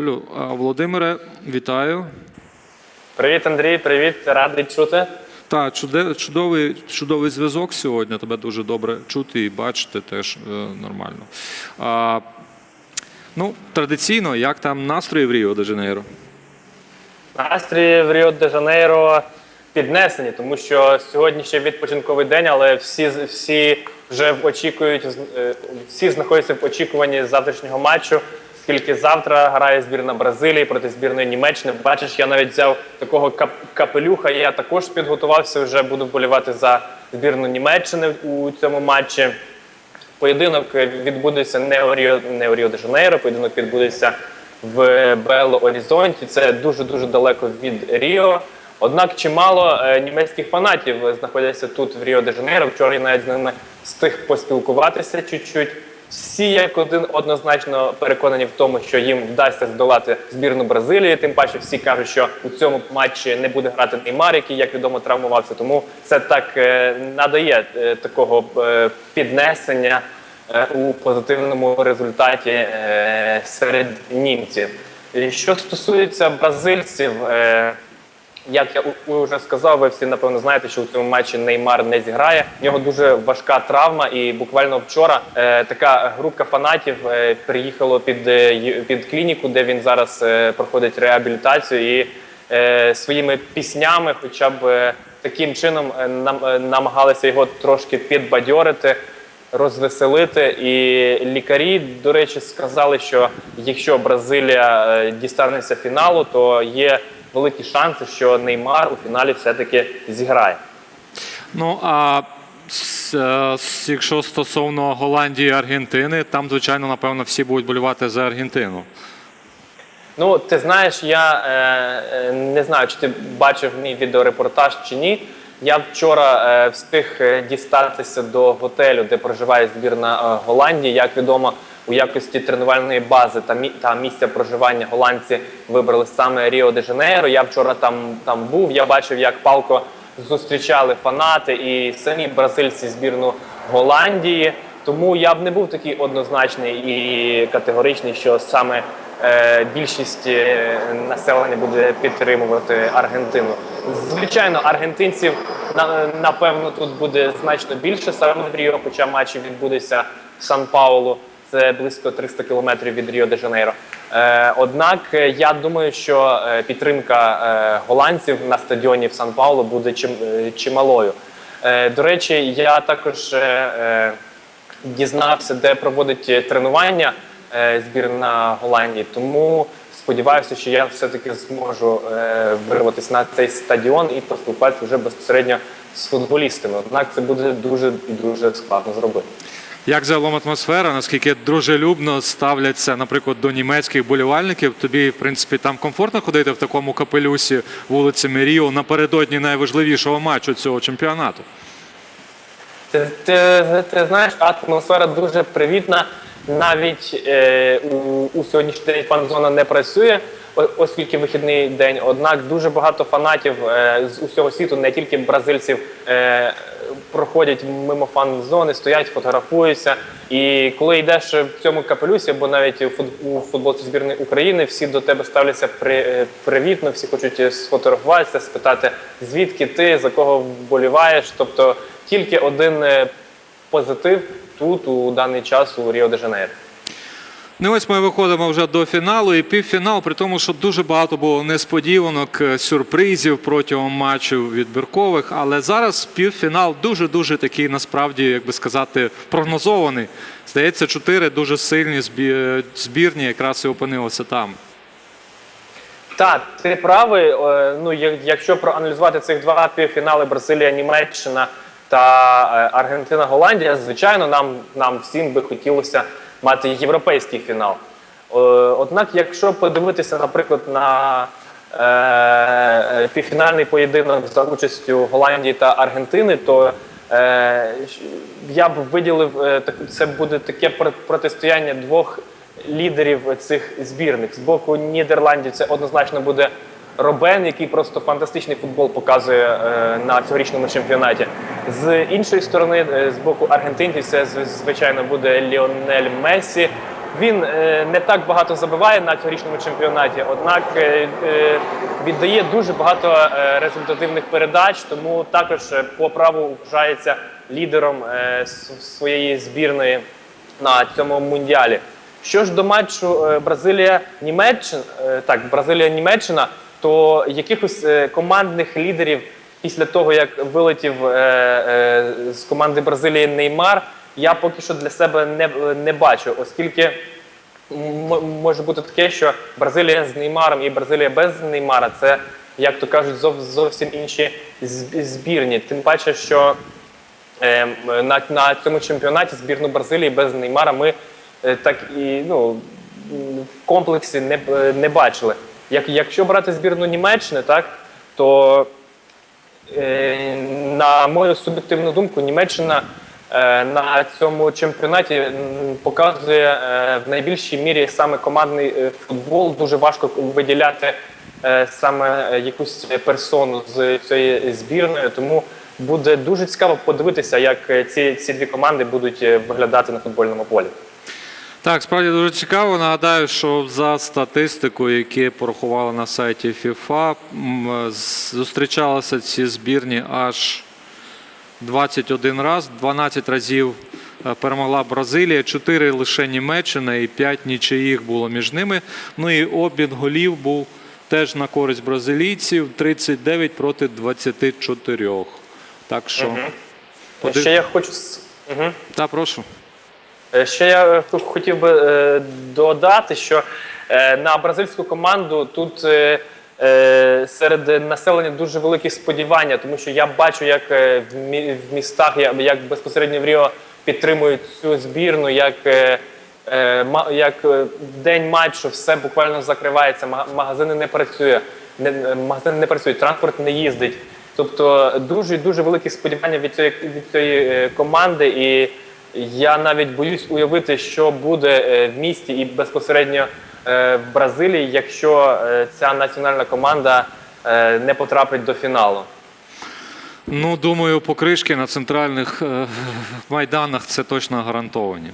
Колю, а, Володимире, вітаю. Привіт, Андрій, привіт, радий чути. Та чуде, чудовий, чудовий зв'язок сьогодні. Тебе дуже добре чути і бачити теж е, нормально. А, ну, традиційно, як там настрої в Ріо де Жанейро? Настрій в Ріо де Жанейро піднесені, тому що сьогодні ще відпочинковий день, але всі, всі вже очікують, е, всі знаходяться в очікуванні завтрашнього матчу. Оскільки завтра грає збірна Бразилії проти збірної Німеччини. Бачиш, я навіть взяв такого кап- капелюха. Я також підготувався. Вже буду вболівати за збірну Німеччини у цьому матчі. Поєдинок відбудеться не у Ріо, не у Ріо де Жанейро, поєдинок відбудеться в Бело Орізонті. Це дуже дуже далеко від Ріо. Однак чимало е, німецьких фанатів знаходяться тут в Ріо де Жанейро. Вчора я навіть з ними встиг поспілкуватися чуть-чуть. Всі як один однозначно переконані в тому, що їм вдасться здолати збірну Бразилії. Тим паче всі кажуть, що у цьому матчі не буде грати Неймар, який, як відомо, травмувався. Тому це так е, надає е, такого е, піднесення у позитивному результаті серед німців. Що стосується бразильців, як я вже сказав, ви всі напевно знаєте, що у цьому матчі Неймар не зіграє. В нього дуже важка травма, і буквально вчора е, така групка фанатів е, приїхала під, е, під клініку, де він зараз е, проходить реабілітацію, і е, своїми піснями, хоча б е, таким чином е, нам, е, намагалися його трошки підбадьорити розвеселити. І лікарі, до речі, сказали, що якщо Бразилія е, дістанеться фіналу, то є великі шанси, що Неймар у фіналі все-таки зіграє. Ну а е, якщо стосовно Голландії і Аргентини, там, звичайно, напевно, всі будуть болювати за Аргентину. Ну, ти знаєш, я е, е, не знаю, чи ти бачив мій відеорепортаж чи ні. Я вчора е, встиг е, дістатися до готелю, де проживає збірна Голландії. Як відомо, у якості тренувальної бази та, мі- та місця проживання голландці вибрали саме Ріо де Жанейро. Я вчора там, там був. Я бачив, як палко зустрічали фанати і самі бразильці збірну Голландії. Тому я б не був такий однозначний і категоричний, що саме е, більшість е, населення буде підтримувати Аргентину. Звичайно, аргентинців на, напевно тут буде значно більше саме в Ріо, хоча матч відбудеться в Сан-Паулу. Це близько 300 кілометрів від Ріо де Жанейро. Е, однак е, я думаю, що е, підтримка голландців на стадіоні в Сан-Паулу буде чим, е, чималою. До речі, я також дізнався, де проводить тренування збірна Голландії. Тому сподіваюся, що я все-таки зможу вирватися на цей стадіон і поспілкуватися вже безпосередньо з футболістами. Однак це буде дуже і дуже складно зробити. Як загалом атмосфера, наскільки дружелюбно ставляться, наприклад, до німецьких болівальників? Тобі, в принципі, там комфортно ходити в такому капелюсі вулицями Ріо напередодні найважливішого матчу цього чемпіонату? Ти, ти, ти знаєш, атмосфера дуже привітна. Навіть е, у, у сьогоднішній день фан-зона не працює, оскільки вихідний день. Однак дуже багато фанатів е, з усього світу, не тільки бразильців, е, проходять мимо фан-зони, стоять, фотографуються. І коли йдеш в цьому капелюсі, або навіть у фут- футболці збірної України, всі до тебе ставляться при, е, привітно, всі хочуть сфотографуватися, спитати, звідки ти, за кого вболіваєш. Тобто тільки один е, позитив тут у даний час у Ріо де Жанейро. Ну ось ми виходимо вже до фіналу і півфінал, при тому, що дуже багато було несподіванок, е, сюрпризів протягом матчів відбіркових. Але зараз півфінал дуже-дуже такий, насправді, як би сказати, прогнозований. Здається, чотири дуже сильні збірні якраз і опинилися там. Так, ти правий. Е, Ну, як- якщо проаналізувати цих два півфінали Бразилія, Німеччина та е, Аргентина, Голландія, звичайно, нам, нам всім би хотілося мати європейський фінал. Е, Однак, якщо подивитися, наприклад, на е, е, півфінальний поєдинок за участю Голландії та Аргентини, то е, я б виділив це буде таке протистояння двох лідерів цих збірних. З боку Нідерландів це однозначно буде Робен, який просто фантастичний футбол показує е, на цьогорічному чемпіонаті. З іншої сторони, е, з боку аргентинців, це звичайно буде Ліонель Мессі. Він е, не так багато забиває на цьогорічному чемпіонаті, однак е, е, віддає дуже багато е, результативних передач, тому також е, по праву вважається лідером е, своєї збірної на цьому мундіалі. Що ж до матчу Бразилія-Німеччина, так, Бразилія-Німеччина, то якихось е, командних лідерів після того, як вилетів е, е, з команди Бразилії Неймар, я поки що для себе не, не бачу, оскільки може бути таке, що Бразилія з Неймаром і Бразилія без Неймара це, як то кажуть, зов- зовсім інші збірні. Тим паче, що е, на, на цьому чемпіонаті збірну Бразилії без Неймара ми так і ну, в комплексі не, не бачили. Як, якщо брати збірну Німеччини, так, то Е, На мою суб'єктивну думку, Німеччина е, на цьому чемпіонаті показує е, в найбільшій мірі саме командний е, футбол. Дуже важко виділяти е, саме якусь персону з цієї збірної. Тому буде дуже цікаво подивитися, як е, ці, ці дві команди будуть е, виглядати на футбольному полі. Так, справді дуже цікаво. Нагадаю, що за статистикою, яку порахували на сайті FIFA, зустрічалися ці збірні аж 21 раз, 12 разів е, перемогла Бразилія, 4 лише Німеччина і 5 нічиїх було між ними. Ну і обмін голів був теж на користь бразилійців 39 проти 24. Так що, подив- Ще я хочу Мгм. та прошу. Е, Ще я е, хотів би е, додати, що на бразильську команду тут серед населення дуже великі сподівання, тому що я бачу, як в містах, як безпосередньо в Ріо підтримують цю збірну, як, як в день матчу все буквально закривається, магазини не працює, магазини не працюють, транспорт не їздить. Тобто дуже дуже великі сподівання від цієї від цієї команди, і я навіть боюсь уявити, що буде е, в місті і безпосередньо е, в Бразилії, якщо е, ця національна команда не потрапить до фіналу. Ну, думаю, покришки на центральних майданах це точно гарантовані.